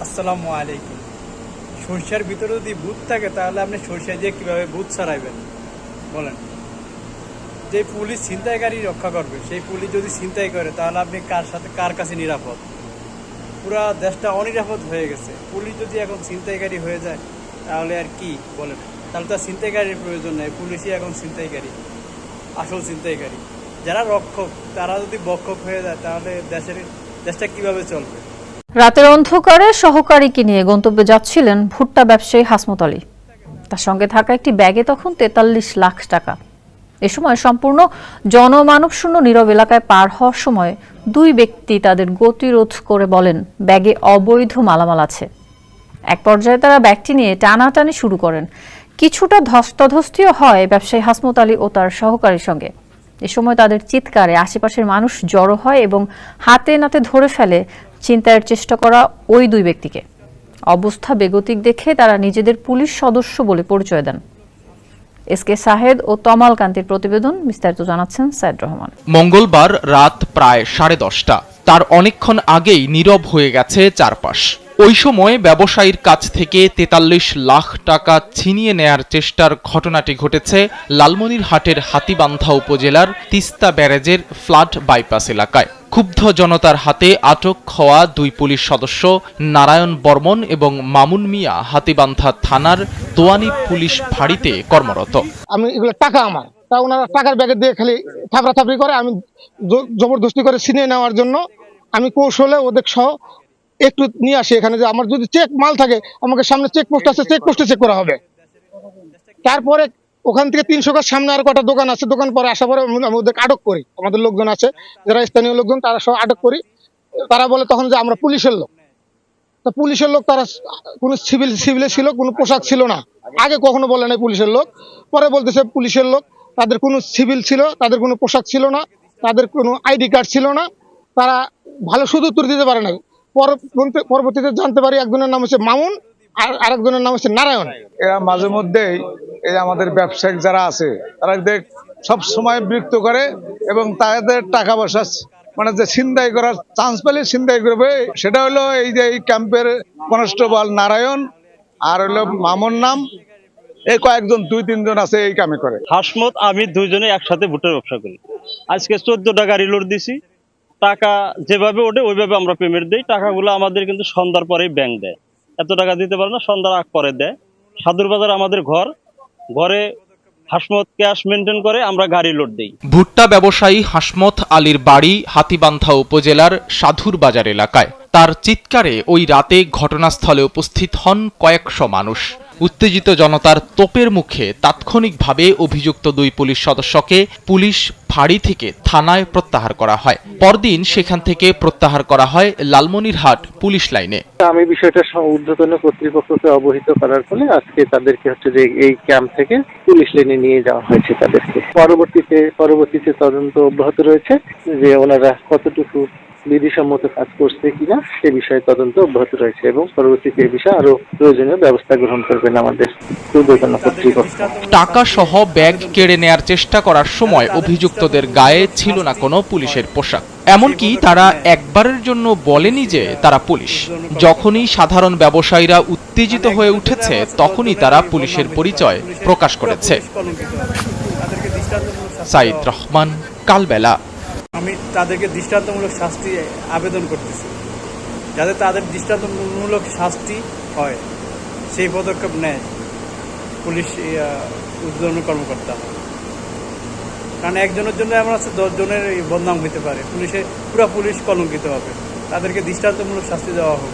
আসসালামু আলাইকুম। সরিষার ভিতরে যদি ভূত থাকে, তাহলে আপনি সরিষা দিয়ে কীভাবে ভূত ছাড়াইবেন? বলেন। যে পুলিশ ছিনতাইকারী রক্ষা করবে, সেই পুলিশ যদি ছিনতাই করে, তাহলে আপনি কার সাথে কার কাছে নিরাপদ? পুরা দেশটা অনিরাপদ হয়ে গেছে। পুলিশ যদি এখন ছিনতাইকারী হয়ে যায়, তাহলে আর কি বলেন? তাহলে তো আর ছিনতাইকারীর প্রয়োজন নেই। পুলিশই এখন ছিনতাইকারী আসল ছিনতাইকারী যারা রক্ষক, তারা যদি বক্ষক হয়ে যায়, তাহলে দেশের দেশটা কীভাবে চলবে? রাতের অন্ধকারে সহকারীকে নিয়ে গন্তব্যে যাচ্ছিলেন ভুট্টা ব্যবসায়ী হাসমত আলী? তার সঙ্গে থাকা একটি ব্যাগে তখন তেতাল্লিশ লাখ টাকা। এ সময় সম্পূর্ণ জনমানবশূন্য নীরব এলাকায় পার হওয়ার সময় দুই ব্যক্তি তাদের গতিরোধ করে বলেন, ব্যাগে অবৈধ মালামাল আছে। এক পর্যায়ে তারা ব্যাগটি নিয়ে টানাটানি শুরু করেন। কিছুটা ধস্তধস্তিও হয় ব্যবসায়ী হাসমত আলী ও তার সহকারীর সঙ্গে। এ সময় তাদের চিৎকারে আশেপাশের মানুষ জড়ো হয় এবং হাতে নাতে ধরে ফেলে চিন্তায়ের চেষ্টা করা ওই দুই ব্যক্তিকে। অবস্থা বেগতিক দেখে তারা নিজেদের পুলিশ সদস্য বলে পরিচয় দেন। এস কে সাহেদ ও তমাল কান্তির প্রতিবেদন বিস্তারিত জানাচ্ছেন সাইদ রহমান। মঙ্গলবার রাত প্রায় সাড়ে দশটা। তার অনেকক্ষণ আগেই নীরব হয়ে গেছে চারপাশ। ওই সময় ব্যবসায়ীর কাছ থেকে তেতাল্লিশ লাখ টাকা ছিনিয়ে নেয়ার চেষ্টার ঘটনাটি ঘটেছে লালমনিরহাটের হাতিবান্ধা উপজেলার তিস্তা ব্যারেজের ফ্লাড বাইপাস এলাকায়। ক্ষুব্ধ জনতার হাতে আটক হওয়া দুই পুলিশ সদস্য নারায়ণ বর্মন এবং মামুন মিয়া হাতিবান্ধা থানার তোয়ানি পুলিশ ফাঁড়িতে কর্মরত। আমি এগুলো টাকা আমার। তা ওনারা টাকার ব্যাগে দিয়ে খালি থাপড়া থাপড়ি করে, আমি জবরদস্তি করে ছিনিয়ে নেওয়ার জন্য আমি কৌশলে ওদের সহ একটু নিয়ে আসি এখানে যে আমার যদি চেক মাল থাকে, আমাকে সামনে চেক পোস্ট আছে চেক পোস্টে চেক করা হবে। তারপরে ওখান থেকে তিনশো গাছ সামনে আর কটা দোকান আছে, দোকান পরে আসার পরে ওদেরকে আটক করি। আমাদের লোকজন আছে, যারা স্থানীয় লোকজন, তারা সব আটক করি। তারা বলে তখন যে আমরা পুলিশের লোক। তা পুলিশের লোক তারা কোনো সিভিল, সিভিলে ছিল, কোনো পোশাক ছিল না। আগে কখনো বলে নাই পুলিশের লোক। পরে বলতেছে পুলিশের লোক, তাদের কোনো সিভিল ছিল, তাদের কোনো পোশাক ছিল না, তাদের কোনো আইডি কার্ড ছিল না। তারা ভালো শুধু উত্তর দিতে পারে নাই। পরবর্তী- পরবর্তীতে জানতে পারি একজনের নাম হচ্ছে মামুন আর আরেকজনের নাম হচ্ছে নারায়ণ। এরা মাঝে মধ্যেই এই আমাদের ব্যবসায়িক যারা আছে, তারা দেখ সব সময় বিরক্ত করে এবং তাদের টাকা পয়সা মানে যে ছিনতাই করার চান্স পেলে ছিনতাই করবে, সেটা হলো এই যে এই ক্যাম্পের কনস্টেবল নারায়ণ আর হলো মামুন নাম। এই কয়েকজন, দুই, তিনজন আছে এই কামে করে। হাসমত, আমি দুইজনে একসাথে ভুট্টার ব্যবসা করি। আজকে চোদ্দটা গাড়ি লোড দিছি। টাকা যেভাবে ওঠে, ওইভাবে আমরা পেমেন্ট দিই। টাকাগুলো আমাদের কিন্তু সন্ধ্যার পরেই ব্যাংক দেয়। এত টাকা দিতে পারে না, সন্ধ্যার আগ পরে দেয়। সাদুর বাজার আমাদের ঘর। ঘরে হাসমত ক্যাশ মেনটেন করে আমরা গাড়ি লোড দিই। ভুট্টা ব্যবসায়ী হাসমত আলীর বাড়ি হাতিবান্ধা উপজেলার সাধুর বাজার এলাকায়। তার চিৎকারে ওই রাতে ঘটনাস্থলে উপস্থিত হন কয়েকশো মানুষ। উত্তেজিত জনতার তোপের মুখে তাৎক্ষণিকভাবে অভিযুক্ত দুই পুলিশ সদস্যকে পুলিশ ফাঁড়ি থেকে থানায় প্রত্যাহার করা হয়। পরদিন সেখান থেকে প্রত্যাহার করা হয় লালমনিরহাট পুলিশ লাইনে। আমি বিষয়টা ঊর্ধ্বতন কর্তৃপক্ষকে অবহিত করার ফলে আজকে তাদেরকে হচ্ছে যে এই ক্যাম্প থেকে পুলিশ লাইনে নিয়ে যাওয়া হয়েছে তাদেরকে। পরবর্তীতে পরবর্তীতে তদন্ত অব্যাহত রয়েছে যে ওনারা কতটুকু বিধিসম্মত কাজ করছে কিনা সে বিষয়ে তদন্ত অব্যাহত রয়েছে এবং পরবর্তীতে এই বিষয়ে আরও প্রয়োজনীয় ব্যবস্থা গ্রহণ করবেন আমাদের টাকা সহ ব্যাগ কেড়ে নেয়ার চেষ্টা করার সময় অভিযুক্তদের গায়ে ছিল না কোনো পুলিশের পোশাক। এমনকি তারা একবারের জন্য বলেনি যে তারা পুলিশ। যখনই সাধারণ ব্যবসায়ীরা উত্তেজিত হয়ে উঠেছে, তখনই তারা পুলিশের পরিচয় প্রকাশ করেছে। সাইদ রহমান, কালবেলা। আমি তাদেরকে দৃষ্টান্তমূলক শাস্তি আবেদন করতেছি। যাতে তাদের দৃষ্টান্তমূলক শাস্তি হয়, সেই পদক্ষেপ নেয় পুলিশ উদ্বোধন কর্মকর্তা। কারণ একজনের জন্য এমন আছে, দশজনের বদনাম হইতে পারে। পুলিশে পুরো পুলিশ কলঙ্কিত হবে। তাদেরকে দৃষ্টান্তমূলক শাস্তি দেওয়া হোক।